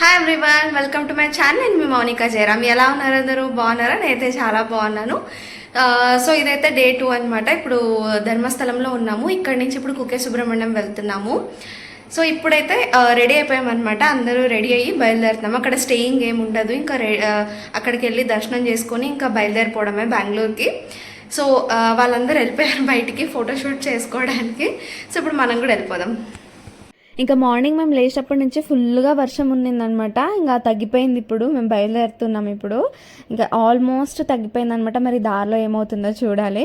Hi everyone welcome to my channel నేను మీ మౌనిక జయరామ్. ఎలా ఉన్నారు అందరూ? బాగున్నారా? నేనైతే చాలా బాగున్నాను. సో ఇదైతే డే టూ అనమాట ఇప్పుడు ధర్మస్థలంలో ఉన్నాము. ఇక్కడి నుంచి ఇప్పుడు కుకే సుబ్రహ్మణ్యం వెళ్తున్నాము. సో ఇప్పుడైతే రెడీ అయిపోయామన్నమాట అందరూ రెడీ అయ్యి బయలుదేరుతున్నాం. అక్కడ స్టేయింగ్ ఏమి ఉండదు. ఇంకా అక్కడికి వెళ్ళి దర్శనం చేసుకొని ఇంకా బయలుదేరిపోవడమే బెంగళూరుకి. సో వాళ్ళందరూ వెళ్ళిపోయారు బయటికి ఫోటోషూట్ చేసుకోవడానికి. సో ఇప్పుడు మనం కూడా వెళ్ళిపోదాం. ఇంకా మార్నింగ్ మేము లేచినప్పటి నుంచి ఫుల్గా వర్షం ఉన్నిందనమాట. ఇంకా తగ్గిపోయింది ఇప్పుడు మేము బయలుదేరుతున్నాం ఇప్పుడు. ఇంకా ఆల్మోస్ట్ తగ్గిపోయింది అనమాట మరి దారిలో ఏమవుతుందో చూడాలి.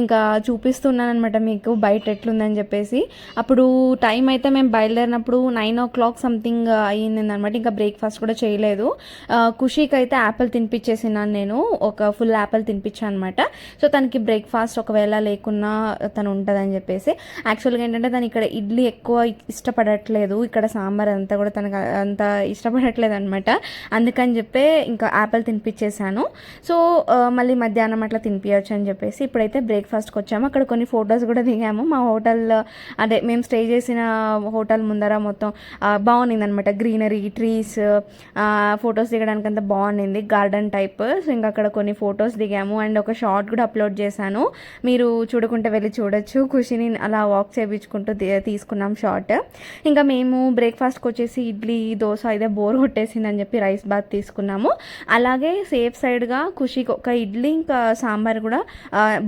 ఇంకా చూపిస్తున్నాను అనమాట మీకు బయట ఎట్లుందని చెప్పేసి. అప్పుడు టైం అయితే మేము బయలుదేరినప్పుడు నైన్ ఓ క్లాక్ సంథింగ్ అయ్యింది అనమాట ఇంకా బ్రేక్ఫాస్ట్ కూడా చేయలేదు. ఖుషీకి అయితే యాపిల్ తినిపించేసినాను నేను. ఒక ఫుల్ యాపిల్ తినిపించాను అనమాట సో తనకి బ్రేక్ఫాస్ట్ ఒకవేళ లేకున్నా తను ఉంటుందని చెప్పేసి. యాక్చువల్గా ఏంటంటే తను ఇక్కడ ఇడ్లీ ఎక్కువ ఇష్టపడట్లేదు ఇక్కడ సాంబార్ అంతా కూడా తనకు అంత ఇష్టపడట్లేదు అనమాట అందుకని చెప్పే ఇంకా యాపిల్ తినిపించేశాను సో మళ్ళీ మధ్యాహ్నం అట్లా తినిపించచ్చు అని చెప్పేసి ఇప్పుడైతే బ్రేక్ఫాస్ట్కి వచ్చాము. అక్కడ కొన్ని ఫొటోస్ కూడా దిగాము. మా హోటల్ అదే మేము స్టే చేసిన హోటల్ ముందర మొత్తం బాగుంది అనమాట గ్రీనరీ ట్రీస్ ఫొటోస్ దిగడానికి అంత బాగుండింది. Garden type. సో ఇంకా అక్కడ కొన్ని ఫొటోస్ దిగాము. అండ్ ఒక షార్ట్ కూడా అప్లోడ్ చేశాను. మీరు చూడకుంటే వెళ్ళి చూడొచ్చు. ఖుషిని అలా వాక్ చేయించుకుంటూ తీసుకున్నాం షార్ట్. ఇంకా మేము బ్రేక్ఫాస్ట్కి వచ్చేసి ఇడ్లీ దోశ ఇదే బోర్ కొట్టేసిందని చెప్పి రైస్ బాత్ తీసుకున్నాము. అలాగే సేఫ్ సైడ్గా ఖుషికి ఒక ఇడ్లీ ఇంకా సాంబార్ కూడా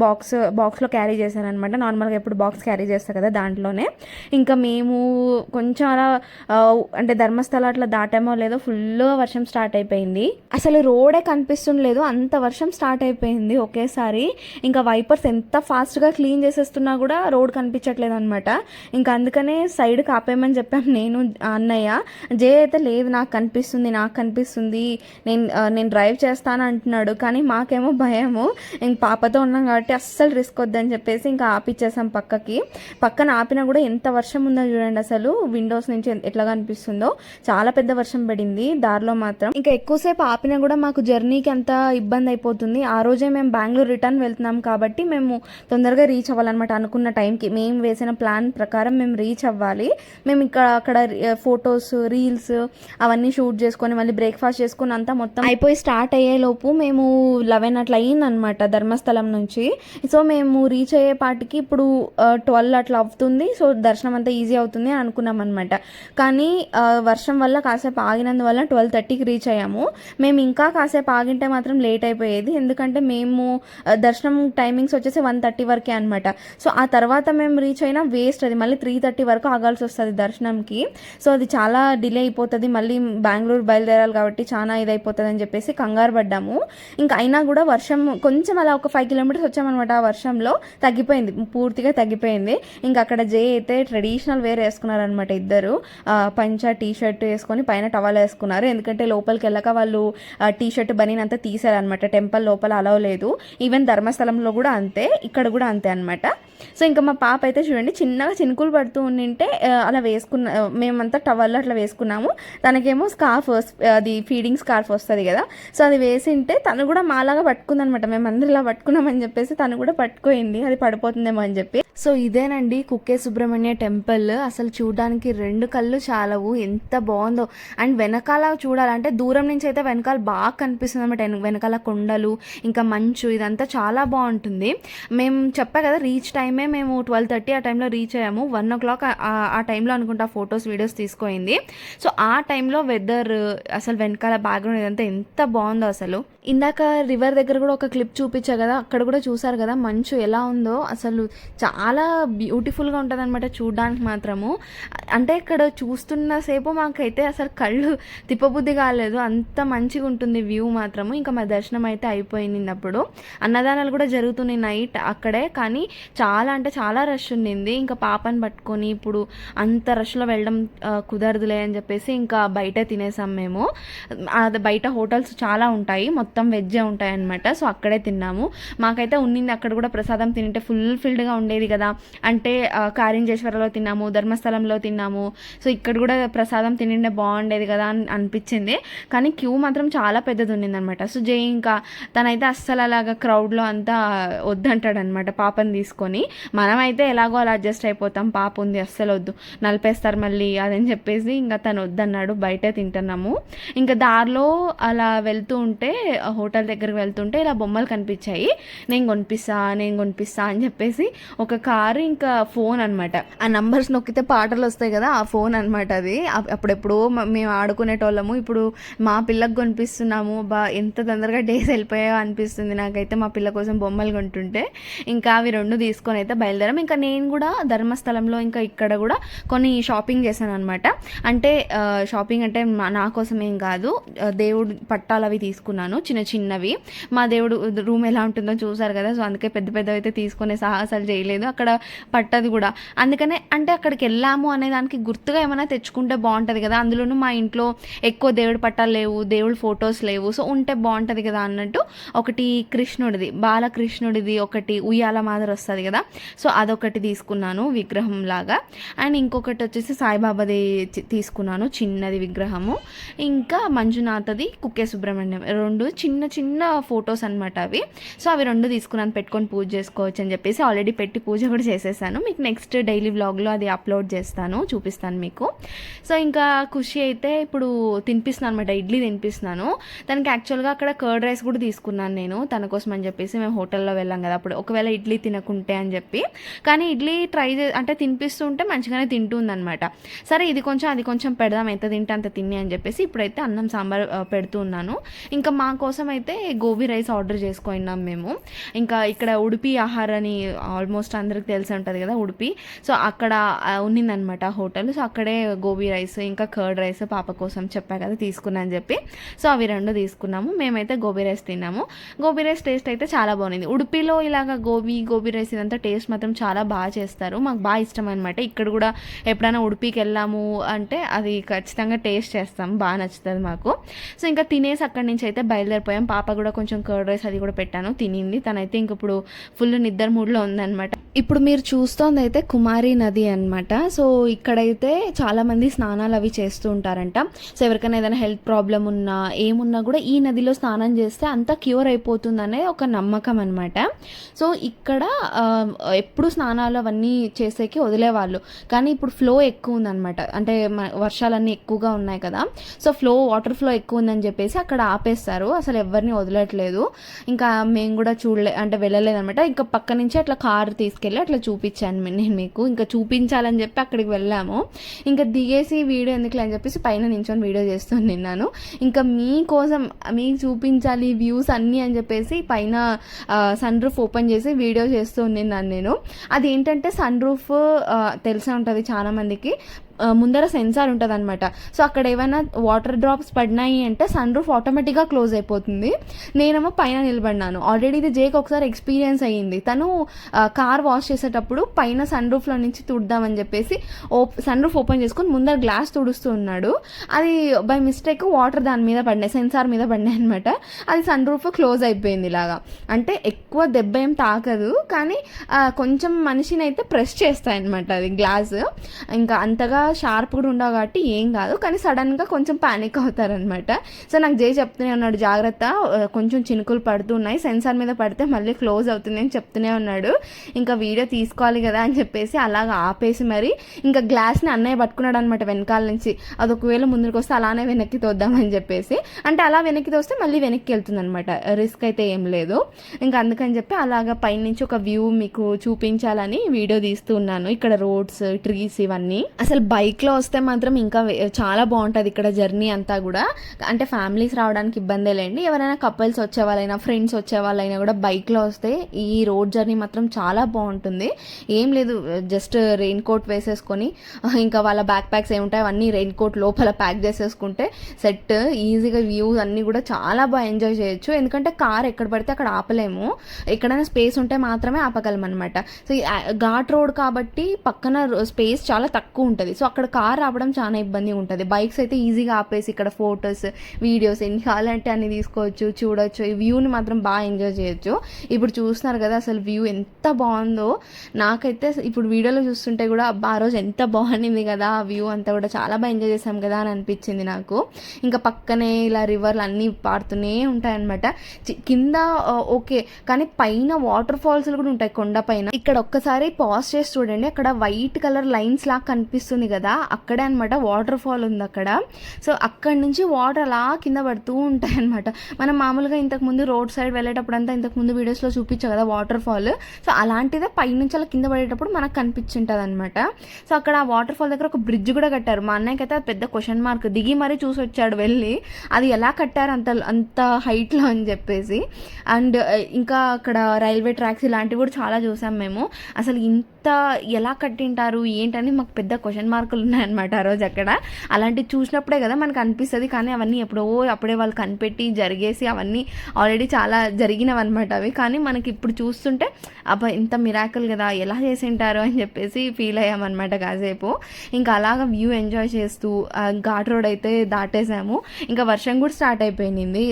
బాక్స్ బాక్స్లో క్యారీ చేశాను అనమాట నార్మల్గా ఎప్పుడు బాక్స్ క్యారీ చేస్తారు కదా దాంట్లోనే. ఇంకా మేము కొంచెం అలా అంటే ధర్మస్థల అట్లా దాటామో లేదో ఫుల్గా వర్షం స్టార్ట్ అయిపోయింది. అసలు రోడే కనిపిస్తుండలేదు అంత వర్షం స్టార్ట్ అయిపోయింది ఒకేసారి. ఇంకా వైపర్స్ ఎంత ఫాస్ట్గా క్లీన్ చేసేస్తున్నా కూడా రోడ్ కనిపించట్లేదు అనమాట ఇంకా అందుకనే సైడ్ ఆపేయమని చెప్పాం నేను అన్నయ్య. జే అయితే లేదు నాకు కనిపిస్తుంది నాకు కనిపిస్తుంది. నేను నేను డ్రైవ్ చేస్తాను అంటున్నాడు కానీ మాకేమో భయము. ఇంక పాపతో ఉన్నాం కాబట్టి అస్సలు రిస్క్ వద్దని చెప్పేసి ఇంకా ఆపిచ్చేసాం పక్కకి. పక్కన ఆపినా కూడా ఎంత వర్షం ఉందో చూడండి అసలు. విండోస్ నుంచి ఎట్లా కనిపిస్తుందో. చాలా పెద్ద వర్షం పడింది దారిలో మాత్రం. ఇంకా ఎక్కువసేపు ఆపినా కూడా మాకు జర్నీకి అంత ఇబ్బంది అయిపోతుంది. ఆ రోజే మేము బెంగళూరు రిటర్న్ వెళ్తున్నాం కాబట్టి మేము తొందరగా రీచ్ అవ్వాలన్నమాట అనుకున్న టైంకి. మేము వేసిన ప్లాన్ ప్రకారం మేము రీచ్ అవ్వాలి. మేము ఇక్కడ అక్కడ ఫొటోస్ రీల్స్ అవన్నీ షూట్ చేసుకొని మళ్ళీ బ్రేక్ఫాస్ట్ చేసుకుని అంతా మొత్తం అయిపోయి స్టార్ట్ అయ్యేలోపు మేము లెవెన్ అట్లా అయ్యిందనమాట ధర్మస్థలం నుంచి. సో మేము రీచ్ అయ్యే పాటికి ఇప్పుడు ట్వెల్వ్ అట్లా అవుతుంది. సో దర్శనం అంతా ఈజీ అవుతుంది అని అనుకున్నాం అనమాట కానీ వర్షం వల్ల కాసేపు ఆగినందువల్ల ట్వెల్వ్ థర్టీకి రీచ్ అయ్యాము. మేము ఇంకా కాసేపు ఆగింటే మాత్రం లేట్ అయిపోయేది. ఎందుకంటే మేము దర్శనం టైమింగ్స్ వచ్చేసి వన్ థర్టీ వరకే అనమాట సో ఆ తర్వాత మేము రీచ్ అయినా వేస్ట్ అది. మళ్ళీ త్రీ థర్టీ వరకు ఆగాల్సి వస్తుంది దర్శనంకి. సో అది చాలా డిలే అయిపోతుంది. మళ్ళీ బెంగళూరు బయలుదేరాలి కాబట్టి చాలా ఇది అయిపోతుంది అని చెప్పేసి కంగారు పడ్డాము. ఇంకా అయినా కూడా వర్షం కొంచెం అలా ఒక ఫైవ్ కిలోమీటర్స్ వచ్చామన్నమాట ఆ వర్షంలో. తగ్గిపోయింది. పూర్తిగా తగ్గిపోయింది. ఇంకా అక్కడ జే అయితే ట్రెడిషనల్ వేర్ వేసుకున్నారనమాట ఇద్దరు. పంచా పంచ టీ షర్ట్ వేసుకొని పైన టవల్ వేసుకున్నారు. ఎందుకంటే లోపలికి వెళ్ళక వాళ్ళు టీ షర్ట్ బనీన్ అంతా తీసారనమాట టెంపుల్ లోపల అలవ్ లేదు. ఈవెన్ ధర్మస్థలంలో కూడా అంతే. ఇక్కడ కూడా అంతే అనమాట సో ఇంకా మా పాప అయితే చూడండి చిన్నగా చినుకులు పడుతూ ఉండింటే అలా వేసుకున్న మేమంతా టవల్ అట్లా వేసుకున్నాము. తనకేమో స్కార్ఫ్ అది ఫీడింగ్ స్కార్ఫ్ వస్తుంది కదా సో అది వేసింటే తను కూడా మాలాగా పట్టుకుందనమాట మేము అందరూ ఇలా పట్టుకున్నామని చెప్పేసి తను కూడా పట్టుకోయింది అది పడిపోతుందేమో అని చెప్పి. సో ఇదేనండి కుక్కే సుబ్రహ్మణ్య టెంపుల్. అసలు చూడడానికి రెండు కళ్ళు చాలవు ఎంత బాగుందో. అండ్ వెనకాల చూడాలంటే దూరం నుంచి అయితే వెనకాల బాగా కనిపిస్తుంది అనమాట వెనకాల కొండలు ఇంకా మంచు ఇదంతా చాలా బాగుంటుంది. మేము చెప్పా కదా రీచ్ టైం టైమే మేము ట్వెల్వ్ థర్టీ ఆ టైంలో రీచ్ అయ్యాము. వన్ ఓ క్లాక్ ఆ టైంలో అనుకుంటా ఫొటోస్ వీడియోస్ తీసుకోయింది. సో ఆ టైంలో వెదర్ అసలు వెనకాల బ్యాక్గ్రౌండ్ ఇదంతా ఎంత బాగుందో అసలు. ఇందాక రివర్ దగ్గర కూడా ఒక క్లిప్ చూపించా కదా అక్కడ కూడా చూసారు కదా మంచు ఎలా ఉందో. అసలు చాలా బ్యూటిఫుల్గా ఉంటుంది అనమాట చూడడానికి మాత్రము. అంటే ఇక్కడ చూస్తున్న సేపు మాకైతే అసలు కళ్ళు తిప్పబుద్ధి కాలేదు. అంత మంచిగా ఉంటుంది వ్యూ మాత్రము. ఇంకా మా దర్శనం అయితే అయిపోయింది అప్పుడు అన్నదానాలు కూడా జరుగుతున్నాయి నైట్ అక్కడే. కానీ చాలా అంటే చాలా రష్ ఉండింది. ఇంకా పాపని పట్టుకొని ఇప్పుడు అంత రష్లో వెళ్ళడం కుదరదులే అని చెప్పేసి ఇంకా బయట తినేసాం మేము. అది బయట హోటల్స్ చాలా ఉంటాయి. మొత్తం మొత్తం వెజ్జే ఉంటాయన్నమాట. సో అక్కడే తిన్నాము. మాకైతే ఉన్నింది అక్కడ కూడా ప్రసాదం తింటే ఫుల్ ఫిల్డ్గా ఉండేది కదా. అంటే కారింజేశ్వరలో తిన్నాము ధర్మస్థలంలో తిన్నాము. సో ఇక్కడ కూడా ప్రసాదం తినిండే బాగుండేది కదా అని అనిపించింది. కానీ క్యూ మాత్రం చాలా పెద్దది ఉన్నిందనమాట సో జై ఇంకా తనైతే అస్సలు అలాగా క్రౌడ్లో అంతా వద్దంటాడనమాట పాపని తీసుకొని. మనమైతే ఎలాగో అలా అడ్జస్ట్ అయిపోతాం. పాప ఉంది అస్సలు వద్దు. నలిపేస్తారు మళ్ళీ అదని చెప్పేసి ఇంకా తను వద్దన్నాడు. బయటే తింటున్నాము. ఇంకా దారిలో అలా వెళ్తూ ఉంటే హోటల్ దగ్గరికి వెళ్తుంటే ఇలా బొమ్మలు కనిపించాయి. నేను కొనిపిస్తా నేను కొనిపిస్తా అని చెప్పేసి ఒక కారు ఇంకా ఫోన్ అనమాట ఆ నంబర్స్ నొక్కితే పాటలు వస్తాయి కదా ఆ ఫోన్ అనమాట అది. అప్- అప్పుడెప్పుడో మేము ఆడుకునేటోళ్ళము. ఇప్పుడు మా పిల్లకి కొనిపిస్తున్నాము. బా ఎంత తొందరగా డేస్ వెళ్ళిపోయాయో అనిపిస్తుంది నాకైతే మా పిల్ల కోసం బొమ్మలు కొంటుంటే. ఇంకా అవి రెండు తీసుకొని అయితే బయలుదేరాం. ఇంకా నేను కూడా ధర్మస్థలంలో ఇంకా ఇక్కడ కూడా కొన్ని షాపింగ్ చేశాను అనమాట అంటే షాపింగ్ అంటే నా కోసం ఏం కాదు దేవుడు పట్టాలు అవి తీసుకున్నాను. చిన్న చిన్నవి. మా దేవుడు రూమ్ ఎలా ఉంటుందో చూసారు కదా సో అందుకే పెద్ద పెద్దవి అయితే తీసుకునే సాహసాలు చేయలేదు. అక్కడ పట్టదు కూడా. అందుకనే అంటే అక్కడికి వెళ్ళాము అనే దానికి గుర్తుగా ఏమైనా తెచ్చుకుంటే బాగుంటుంది కదా. అందులోనూ మా ఇంట్లో ఎక్కువ దేవుడి పట్టాలు లేవు దేవుడి ఫొటోస్ లేవు. సో ఉంటే బాగుంటుంది కదా అన్నట్టు ఒకటి కృష్ణుడిది బాలకృష్ణుడిది ఒకటి ఉయ్యాల మాదిరి వస్తుంది కదా. సో అదొకటి తీసుకున్నాను విగ్రహం లాగా. అండ్ ఇంకొకటి వచ్చేసి సాయిబాబాది తీసుకున్నాను చిన్నది విగ్రహము. ఇంకా మంజునాథది కుక్కే సుబ్రహ్మణ్యం రెండు చిన్న చిన్న ఫొటోస్ అనమాట అవి. సో అవి రెండు తీసుకున్నాను పెట్టుకొని పూజ చేసుకోవచ్చు అని చెప్పేసి ఆల్రెడీ పెట్టి పూజ కూడా చేసేసాను. మీకు నెక్స్ట్ డైలీ వ్లాగ్లో అది అప్లోడ్ చేస్తాను చూపిస్తాను మీకు. సో ఇంకా ఖుషి అయితే ఇప్పుడు తినిపిస్తున్నాను అనమాట ఇడ్లీ తినిపిస్తున్నాను. తనకి యాక్చువల్గా అక్కడ కర్డ్ రైస్ కూడా తీసుకున్నాను నేను తన కోసం అని చెప్పేసి మేము హోటల్లో వెళ్ళాం కదా అప్పుడు ఒకవేళ ఇడ్లీ తినకుంటే అని చెప్పి. కానీ ఇడ్లీ ట్రై చే అంటే తినిపిస్తుంటే మంచిగానే తింటుందన్నమాట. సరే ఇది కొంచెం అది కొంచెం పెడదాం ఎంత తింటే అంత తిని అని చెప్పేసి ఇప్పుడైతే అన్నం సాంబార్ పెడుతున్నాను పెడుతూ ఉన్నాను. ఇంకా మా కోసం అయితే గోబీ రైస్ ఆర్డర్ చేసుకున్నాం మేము. ఇంకా ఇక్కడ ఉడిపి ఆహారాన్ని ఆల్మోస్ట్ అందరికి తెలిసి ఉంటుంది కదా ఉడిపి. సో అక్కడ ఉన్నిందనమాట హోటల్. సో అక్కడే గోబీ రైస్ ఇంకా కర్డ్ రైస్ పాప కోసం చెప్పా కదా తీసుకున్నా అని చెప్పి. సో అవి రెండు తీసుకున్నాము. మేమైతే గోబీ రైస్ తిన్నాము. గోబీ రైస్ టేస్ట్ అయితే చాలా బాగుంది. ఉడిపిలో ఇలాగ గోబీ గోబీ రైస్ ఇదంతా టేస్ట్ మాత్రం చాలా బాగా చేస్తారు. మాకు బాగా ఇష్టం అనమాట ఇక్కడ కూడా ఎప్పుడైనా ఉడిపికి వెళ్ళాము అంటే అది ఖచ్చితంగా టేస్ట్ చేస్తాం. బాగా నచ్చుతుంది మాకు. సో ఇంకా తినేసి అక్కడి నుంచి అయితే బయలుదేరిపోయాం పాప కూడా కొంచెం కర్డ్ రైస్ అది కూడా పెట్టాను. తినింది. తనైతే ఇంక ఇప్పుడు ఫుల్ నిద్ర మూడ్లో ఉందన్నమాట. ఇప్పుడు మీరు చూస్తోంది అయితే కుమారి నది అనమాట సో ఇక్కడైతే చాలామంది స్నానాలు అవి చేస్తూ ఉంటారంట. సో ఎవరికైనా ఏదైనా హెల్త్ ప్రాబ్లం ఉన్నా ఏమున్నా కూడా ఈ నదిలో స్నానం చేస్తే అంతా క్యూర్ అయిపోతుందనే ఒక నమ్మకం అనమాట సో ఇక్కడ ఎప్పుడు స్నానాలు అవన్నీ చేసేకి వదిలేవాళ్ళు. కానీ ఇప్పుడు ఫ్లో ఎక్కువ ఉందన్నమాట. అంటే వర్షాలన్నీ ఎక్కువగా ఉన్నాయి కదా. సో ఫ్లో వాటర్ ఫ్లో ఎక్కువ ఉందని చెప్పేసి అక్కడ ఆపేస్తారు. అసలు ఎవరిని వదలట్లేదు. ఇంకా మేము కూడా చూడలే అంటే వెళ్ళలేదనమాట ఇంకా పక్క నుంచి అట్లా కారు తీసుకెళ్ళి అట్లా చూపించాను నేను మీకు. ఇంకా చూపించాలని చెప్పి అక్కడికి వెళ్ళాము. ఇంకా దిగేసి వీడియో ఎందుకులే అని చెప్పేసి పైన నించొని వీడియో చేస్తూ నిన్నాను ఇంకా మీకోసం మీకు చూపించాలి వ్యూస్ అన్నీ అని చెప్పేసి పైన సన్ రూఫ్ ఓపెన్ చేసి వీడియో చేస్తూ ఉన్నాను నేను. అది ఏంటంటే సన్ రూఫ్ తెలిసే ఉంటుంది చాలామందికి? ముందర సెన్సార్ ఉంటుంది అనమాట సో అక్కడ ఏమైనా వాటర్ డ్రాప్స్ పడినాయి అంటే సన్ రూఫ్ ఆటోమేటిక్గా క్లోజ్ అయిపోతుంది. నేనేమో పైన నిలబడినాను. ఆల్రెడీ ఇది జేక్ ఒకసారి ఎక్స్పీరియన్స్ అయ్యింది. తను కార్ వాష్ చేసేటప్పుడు పైన సన్ రూఫ్లో నుంచి తుడుదామని చెప్పేసి ఓ సన్ రూఫ్ ఓపెన్ చేసుకొని ముందర గ్లాస్ తుడుస్తూ ఉన్నాడు. అది బై మిస్టేక్ వాటర్ దాని మీద పడినాయి సెన్సార్ మీద పడినాయి అనమాట అది సన్ రూఫ్ క్లోజ్ అయిపోయింది ఇలాగా. అంటే ఎక్కువ దెబ్బ ఏం తాకదు కానీ కొంచెం మనిషిని అయితే ప్రెస్ చేస్తాయి అనమాట అది గ్లాస్ ఇంకా అంతగా షార్ప్ కూడా ఉండవు కాబట్టి ఏం కాదు. కానీ సడన్గా కొంచెం పానిక్ అవుతారనమాట సో నాకు జై చెప్తూనే ఉన్నాడు జాగ్రత్త. కొంచెం చినుకులు పడుతున్నాయి సెన్సార్ మీద పడితే మళ్ళీ క్లోజ్ అవుతుంది అని చెప్తూనే ఉన్నాడు. ఇంకా వీడియో తీసుకోవాలి కదా అని చెప్పేసి అలాగ ఆపేసి మరి ఇంకా గ్లాస్ని అన్నయ్య పట్టుకున్నాడు అనమాట వెనకాల నుంచి. అది ఒకవేళ ముందుకు వస్తే అలానే వెనక్కి తోద్దామని చెప్పేసి. అంటే అలా వెనక్కి తోస్తే మళ్ళీ వెనక్కి వెళ్తుంది అనమాట రిస్క్ అయితే ఏం లేదు. ఇంకా అందుకని చెప్పి అలాగ పైనుంచి ఒక వ్యూ మీకు చూపించాలని వీడియో తీస్తూ ఉన్నాను. ఇక్కడ రోడ్స్ ట్రీస్ ఇవన్నీ. అసలు బైక్లో వస్తే మాత్రం ఇంకా చాలా బాగుంటుంది ఇక్కడ జర్నీ అంతా కూడా. అంటే ఫ్యామిలీస్ రావడానికి ఇబ్బందే లేండి. ఎవరైనా కపుల్స్ వచ్చే వాళ్ళైనా ఫ్రెండ్స్ వచ్చే వాళ్ళైనా కూడా బైక్లో వస్తే ఈ రోడ్ జర్నీ మాత్రం చాలా బాగుంటుంది ఏం లేదు జస్ట్ రెయిన్ కోట్ వేసేసుకొని ఇంకా వాళ్ళ బ్యాక్ ప్యాక్స్ ఏముంటాయి అవన్నీ రెయిన్ కోట్ లోపల ప్యాక్ చేసేసుకుంటే సెట్. ఈజీగా వ్యూస్ అన్నీ కూడా చాలా బాగా ఎంజాయ్ చేయొచ్చు. ఎందుకంటే కార్ ఎక్కడ పడితే అక్కడ ఆపలేము. ఎక్కడైనా స్పేస్ ఉంటే మాత్రమే ఆపగలం అనమాట సో ఘాట్ రోడ్ కాబట్టి పక్కన స్పేస్ చాలా తక్కువ ఉంటుంది. సో సో అక్కడ కార్ రావడం చాలా ఇబ్బంది ఉంటుంది. బైక్స్ అయితే ఈజీగా ఆపేసి ఇక్కడ ఫొటోస్ వీడియోస్ ఎన్ని కావాలంటే అన్ని తీసుకోవచ్చు చూడొచ్చు. ఈ వ్యూని మాత్రం బాగా ఎంజాయ్ చేయొచ్చు. ఇప్పుడు చూస్తున్నారు కదా అసలు వ్యూ ఎంత బాగుందో. నాకైతే ఇప్పుడు వీడియోలో చూస్తుంటే కూడా అబ్బా ఆ రోజు ఎంత బాగుండింది కదా ఆ వ్యూ అంతా కూడా చాలా బాగా ఎంజాయ్ చేసాం కదా అని అనిపించింది నాకు. ఇంకా పక్కనే ఇలా రివర్లు అన్నీ పారుతూనే ఉంటాయన్నమాట. చి- కింద ఓకే. కానీ పైన వాటర్ ఫాల్స్ కూడా ఉంటాయి కొండ పైన. ఇక్కడ ఒక్కసారి పాజ్ చేసి చూడండి. అక్కడ వైట్ కలర్ లైన్స్ లాగా కనిపిస్తుంది కదా అక్కడే అనమాట వాటర్ ఫాల్ ఉంది అక్కడ. సో అక్కడి నుంచి వాటర్ అలా కింద పడుతూ ఉంటాయి అనమాట మనం మామూలుగా ఇంతకు ముందు రోడ్ సైడ్ వెళ్ళేటప్పుడు అంతా ఇంతకు ముందు వీడియోస్లో చూపించా కదా వాటర్ ఫాల్ సో అలాంటిదే పైనుంచి అలా కింద పడేటప్పుడు మనకు కనిపించింటుంది అనమాట సో అక్కడ ఆ వాటర్ ఫాల్ దగ్గర ఒక బ్రిడ్జ్ కూడా కట్టారు. మా అన్నయ్యకి అయితే అది పెద్ద క్వశ్చన్ మార్క్ దిగి మరీ చూసి వచ్చాడు వెళ్ళి. అది ఎలా కట్టారు అంత అంత హైట్లో అని చెప్పేసి. అండ్ ఇంకా అక్కడ రైల్వే ట్రాక్స్ ఇలాంటివి కూడా చాలా చూసాం మేము. అసలు ఇంత ఎలా కట్టింటారు ఏంటని మాకు పెద్ద క్వశ్చన్ మార్కులు ఉన్నాయన్నమాట ఆ రోజు అక్కడ. అలాంటివి చూసినప్పుడే కదా మనకు అనిపిస్తుంది. కానీ అవన్నీ ఎప్పుడో అప్పుడే వాళ్ళు కనిపెట్టి జరిగేసి అవన్నీ ఆల్రెడీ చాలా జరిగినవి అనమాట అవి. కానీ మనకి ఇప్పుడు చూస్తుంటే అబ్బా ఇంత మిరాకుల్ కదా ఎలా చేసి ఉంటారు అని చెప్పేసి ఫీల్ అయ్యామన్నమాట కాసేపు. ఇంకా అలాగ వ్యూ ఎంజాయ్ చేస్తూ ఘాట్ రోడ్ అయితే దాటేసాము. ఇంకా వర్షం కూడా స్టార్ట్ అయిపోయింది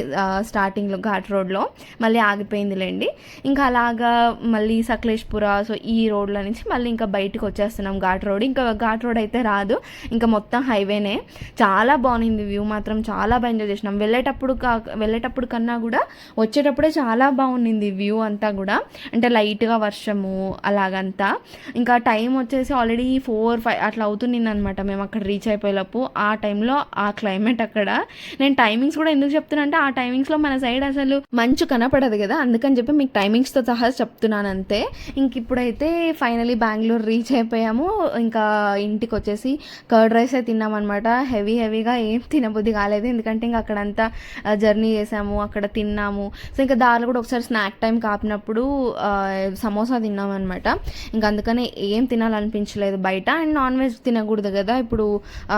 స్టార్టింగ్లో ఘాట్ రోడ్లో మళ్ళీ ఆగిపోయిందిలేండి. ఇంకా అలాగా మళ్ళీ సకలేష్పుర సో ఈ రోడ్ల నుంచి మళ్ళీ ఇంకా బయటకు వచ్చేస్తున్నాం ఘాట్ రోడ్. ఇంకా ఘాట్ రోడ్ అయితే రాదు. ఇంకా మొత్తం హైవేనే. చాలా బాగుంది వ్యూ మాత్రం. చాలా బాగా ఎంజాయ్ చేసినాం. వెళ్ళేటప్పుడు కా వెళ్ళేటప్పుడు కన్నా కూడా వచ్చేటప్పుడే చాలా బాగుండింది వ్యూ అంతా కూడా. అంటే లైట్గా వర్షము అలాగంతా. ఇంకా టైం వచ్చేసి ఆల్రెడీ ఫోర్ ఫైవ్ అట్లా అవుతుంది అనమాట మేము అక్కడ రీచ్ అయిపోయేలోపు. ఆ టైంలో ఆ క్లైమేట్ అక్కడ. నేను టైమింగ్స్ కూడా ఎందుకు చెప్తున్నా అంటే ఆ టైమింగ్స్లో మన సైడ్ అసలు మంచు కనపడదు కదా. అందుకని చెప్పి మీకు టైమింగ్స్తో సహా చెప్తున్నాను అంతే. ఇంక ఇప్పుడైతే ఫైనలీ బెంగళూరు రీచ్ అయిపోయాము. ఇంకా ఇంటికి వచ్చేసి వచ్చేసి కర్డ్ రైస్ తిన్నామన్నమాట. హెవీ హెవీగా ఏం తినబుద్ధి కాలేదు. ఎందుకంటే ఇంకా అక్కడంతా జర్నీ చేసాము అక్కడ తిన్నాము. సో ఇంకా దారిలో కూడా ఒకసారి స్నాక్ టైం కాపినప్పుడు సమోసా తిన్నామన్నమాట. ఇంకా అందుకనే ఏం తినాలనిపించలేదు. బయట అండ్ నాన్ వెజ్ తినకూడదు కదా. ఇప్పుడు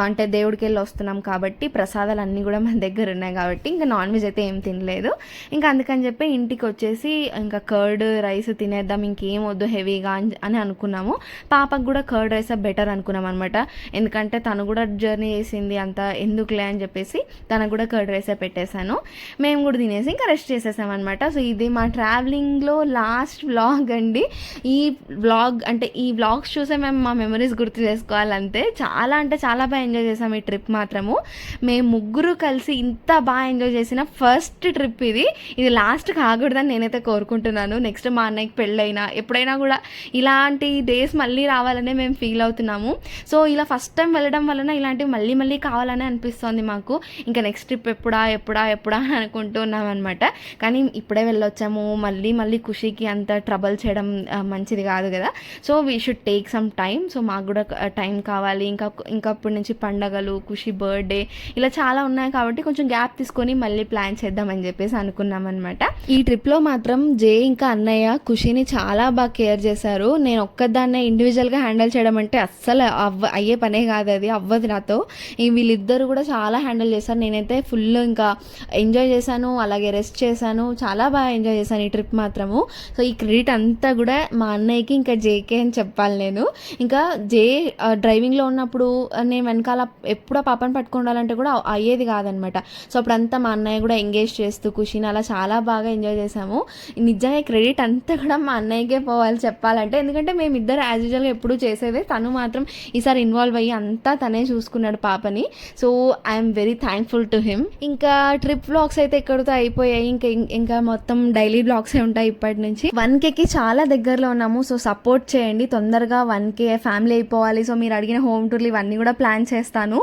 అంటే దేవుడికి వెళ్ళి వస్తున్నాం కాబట్టి ప్రసాదాలు అన్నీ కూడా మన దగ్గర ఉన్నాయి కాబట్టి ఇంకా నాన్ వెజ్ అయితే ఏం తినలేదు. ఇంకా అందుకని చెప్పి ఇంటికి వచ్చేసి ఇంకా కర్డ్ రైస్ తినేద్దాం ఇంకేం వద్దు హెవీగా అని అని అనుకున్నాము. పాపకు కూడా కర్డ్ రైస్ బెటర్ అనుకున్నాం అనమాట ఎందుకంటే తను కూడా జర్నీ చేసింది అంత ఎందుకులే అని చెప్పేసి తనకు కూడా కర్డ్ రైసే పెట్టేశాను. మేము కూడా తినేసి ఇంకా రెస్ట్ చేసేసామన్నమాట అనమాట సో ఇది మా ట్రావెలింగ్లో లాస్ట్ వ్లాగ్ అండి. ఈ వ్లాగ్ అంటే ఈ వ్లాగ్స్ చూసే మేము మా మెమరీస్ గుర్తు చేసుకోవాలంతే చాలా అంటే చాలా బాగా ఎంజాయ్ చేసాం ఈ ట్రిప్ మాత్రము. మేము ముగ్గురు కలిసి ఇంత బాగా ఎంజాయ్ చేసిన ఫస్ట్ ట్రిప్ ఇది. ఇది లాస్ట్ కాకూడదని నేనైతే కోరుకుంటున్నాను. నెక్స్ట్ మా అన్నయ్యకి పెళ్ళైనా ఎప్పుడైనా కూడా ఇలాంటి డేస్ మళ్ళీ రావాలనే మేము ఫీల్ అవుతున్నాము. సో ఇలా ఫస్ట్ టైం వెళ్ళడం వలన ఇలాంటివి మళ్ళీ మళ్ళీ కావాలని అనిపిస్తుంది మాకు. ఇంకా నెక్స్ట్ ట్రిప్ ఎప్పుడా ఎప్పుడా ఎప్పుడా అని అనుకుంటూ ఉన్నాం అనమాట కానీ ఇప్పుడే వెళ్ళొచ్చాము. మళ్ళీ మళ్ళీ ఖుషికి అంత ట్రబుల్ చేయడం మంచిది కాదు కదా. So we should take some time so మాకు కూడా టైం కావాలి. ఇంకా ఇంకా అప్పటి నుంచి పండగలు ఖుషి బర్త్డే ఇలా చాలా ఉన్నాయి కాబట్టి కొంచెం గ్యాప్ తీసుకొని మళ్ళీ ప్లాన్ చేద్దామని చెప్పేసి అనుకున్నాం అనమాట ఈ ట్రిప్లో మాత్రం జే ఇంకా అన్నయ్య ఖుషిని చాలా బాగా కేర్ చేశారు. నేను ఒక్కదాన్నే ఇండివిజువల్గా హ్యాండిల్ చేయడం అంటే అస్సలు అవ్వ అయ్యే పనే కాదు అది అవ్వదు నాతో. వీళ్ళిద్దరు కూడా చాలా హ్యాండిల్ చేశారు. నేనైతే ఫుల్ ఇంకా ఎంజాయ్ చేశాను అలాగే రెస్ట్ చేశాను. చాలా బాగా ఎంజాయ్ చేశాను ఈ ట్రిప్ మాత్రము. సో ఈ క్రెడిట్ అంతా కూడా మా అన్నయ్యకి ఇంకా జేకే అని చెప్పాలి నేను. ఇంకా జే డ్రైవింగ్లో ఉన్నప్పుడు నేను వెనకాల ఎప్పుడో పాపని పట్టుకుండాలంటే కూడా అయ్యేది కాదనమాట. సో అప్పుడంతా మా అన్నయ్య కూడా ఎంగేజ్ చేస్తూ ఖుషిని అలా చాలా బాగా ఎంజాయ్ చేశాము. నిజంగా క్రెడిట్ అంతా కూడా మా అన్నయ్యకే పోవాలి చెప్పాలంటే. ఎందుకంటే మేము ఇద్దరు యాజ్ యూజువల్గా ఎప్పుడూ చేసేదే తను మాత్రం ఈసారి ఇన్వాల్వ్ అయ్యి అంతా తనే చూసుకున్నాడు పాపని. So I'm very thankful to him ఇంకా ట్రిప్ బ్లాగ్స్ అయితే ఎక్కడితో అయిపోయాయి. ఇంకా ఇంకా మొత్తం డైలీ బ్లాగ్సే ఉంటాయి ఇప్పటి నుంచి. వన్ కేకి చాలా దగ్గరలో ఉన్నాము. సో సపోర్ట్ చేయండి. తొందరగా వన్ కే ఫ్యామిలీ అయిపోవాలి. సో మీరు అడిగిన హోమ్ టూర్లు ఇవన్నీ కూడా ప్లాన్ చేస్తాను.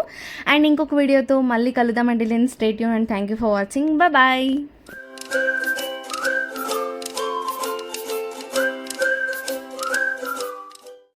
అండ్ ఇంకొక వీడియోతో మళ్ళీ కలుద్దామండి లెన్ state and thank you for watching bye